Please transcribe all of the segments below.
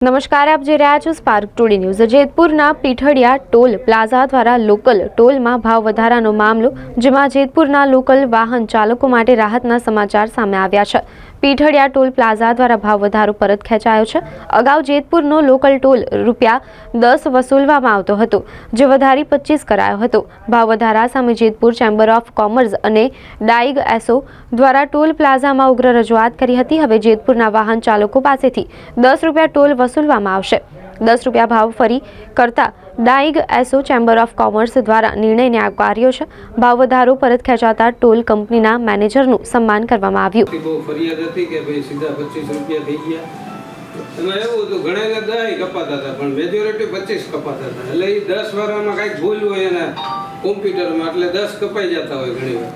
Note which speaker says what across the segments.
Speaker 1: નમસ્કાર, આપ જોઈ રહ્યા છો સ્પાર્ક ટુડે ન્યૂઝ. જેતપુરના પીઠડિયા ટોલ પ્લાઝા દ્વારા લોકલ ટોલમાં ભાવ વધારાનો મામલો, જેમાં જેતપુરના લોકલ વાહન ચાલકો માટે રાહતના સમાચાર સામે આવ્યા છે. પીઠડિયા ટોલ પ્લાઝા દ્વારા ભાવ વધારો પરત ખેંચાયો છે. અગાઉ જેતપુરનો લોકલ ટોલ રૂપિયા દસ વસૂલવામાં આવતો હતો, જે વધારી પચીસ કરાયો હતો. ભાવ વધારા સામે જેતપુર ચેમ્બર ઓફ કોમર્સ અને ડાઇગ એસો દ્વારા ટોલ પ્લાઝામાં ઉગ્ર રજૂઆત કરી હતી. હવે જેતપુરના વાહન ચાલકો પાસેથી દસ રૂપિયા ટોલ વસૂલવામાં આવશે. દસ રૂપિયા ભાવ ફરી કરતા dyeing asso chamber of commerce દ્વારા નિર્ણયને આવકાર્યો છે. ભાવ વધારો પરત ખેંચાતા ટોલ કંપનીના મેનેજરનું સન્માન કરવામાં આવ્યું.
Speaker 2: ફરિયાદ હતી કે ભાઈ સીધા પચીસ રૂપિયા થઈ ગયા. એમાં એવું હતું ઘણા દસ કપાતા હતા પણ મેજોરિટી પચીસ કપાતા હતા. એટલે એ દસ વારમાં કાંઈક ભૂલ હોય એના કોમ્પ્યુટરમાં એટલે દસ કપાઈ જતા હોય ઘણી વાર.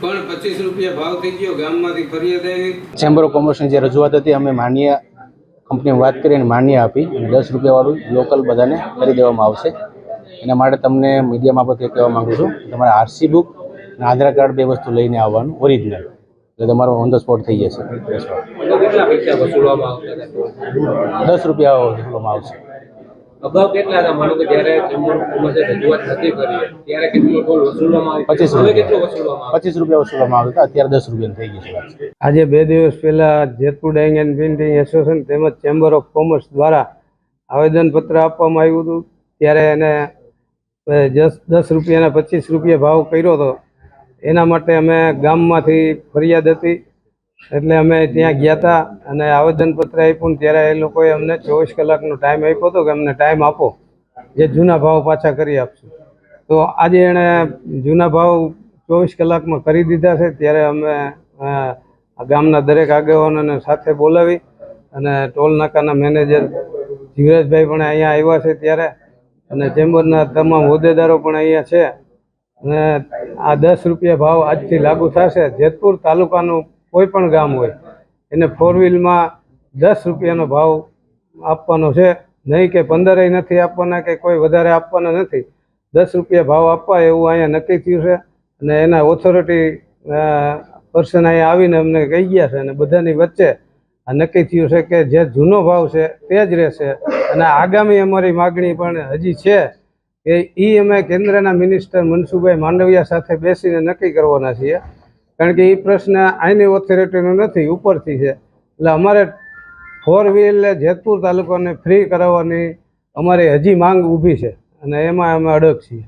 Speaker 2: પણ પચીસ રૂપિયા ભાવ થઈ ગયો ગામમાંથી ફરિયાદ આવી.
Speaker 3: ચેમ્બર ઓફ કોમર્સની જે રજૂઆત હતી અમે માન્ય કંપનીમાં વાત કરી અને માન્ય આપી. અને દસ રૂપિયાવાળું લોકલ બધાને કરી દેવામાં આવશે. એના માટે તમને મીડિયા મારફતે કહેવા માગું છું તમારે આરસી બુક અને આધાર કાર્ડ બે વસ્તુ લઈને આવવાનું ઓરિજિનલ. એટલે તમારો ઓન ધ સ્પોટ થઈ જશે. દસ રૂપિયા વસૂલવામાં આવશે.
Speaker 4: અગાઉ કેટલા હતા? માનો કે જ્યારે ચેમ્બર કોમર્સે રજૂઆત નથી કરી ત્યારે કેટલો ટોલ વસૂલવામાં આવ્યો?
Speaker 3: પચીસ
Speaker 4: હવે
Speaker 3: રૂપિયા.
Speaker 4: કેટલો વસૂલવામાં
Speaker 3: પચીસ રૂપિયા વસૂલવામાં આવ્યો હતા. અત્યારે દસ રૂપિયા થઈ ગયું છે
Speaker 5: આજે બે દિવસ પહેલા Jetpur dyeing and printing association તેમજ ચેમ્બર ઓફ કોમર્સ દ્વારા આવેદનપત્ર આપવામાં આવ્યું હતું. ત્યારે એને દસ દસ રૂપિયાના પચીસ રૂપિયા ભાવ કર્યો હતો. એના માટે અમે ગામમાંથી ફરિયાદ હતી. એટલે અમે ત્યાં ગયા હતા અને આવેદનપત્ર આપ્યું ત્યારે એ લોકોએ અમને ચોવીસ કલાકનો ટાઈમ આપ્યો હતો કે અમને ટાઈમ આપો. જે જૂના ભાવ પાછા કરી આપશું. તો આજે એણે જૂના ભાવ ચોવીસ કલાકમાં કરી દીધા છે ત્યારે અમે ગામના દરેક આગેવાનોને સાથે બોલાવી અને ટોલ નાકાના મેનેજર જીવરાજભાઈ પણ અહીંયા આવ્યા છે ત્યારે અને ચેમ્બરના તમામ હોદ્દેદારો પણ અહીંયા છે. અને આ દસ રૂપિયા ભાવ આજથી લાગુ થશે. જેતપુર તાલુકાનું કોઈ પણ ગામ હોય, એને ફોર વ્હીલમાં દસ રૂપિયાનો ભાવ આપવાનો છે. નહીં કે પંદરેય નથી આપવાના કે કોઈ વધારે આપવાના નથી. દસ રૂપિયા ભાવ આપવા એવું અહીંયા નક્કી થયું છે અને એના ઓથોરિટી પર્સન અહીંયા આવીને અમને કહી ગયા છે અને બધાની વચ્ચે આ નક્કી થયું છે કે જે જૂનો ભાવ છે તે જ રહેશે. અને આગામી અમારી માગણી પણ હજી છે એ અમે કેન્દ્રના મિનિસ્ટર મનસુખભાઈ માંડવિયા સાથે બેસીને નક્કી કરવાના છીએ. કારણ કે એ પ્રશ્ન આઈની ઓથોરિટીનો નથી, ઉપરથી છે. એટલે અમારે ફોર વ્હીલ જેતપુર તાલુકાને ફ્રી કરાવવાની અમારી હજી માંગ ઊભી છે. અને એમાં અમે અડગ છીએ.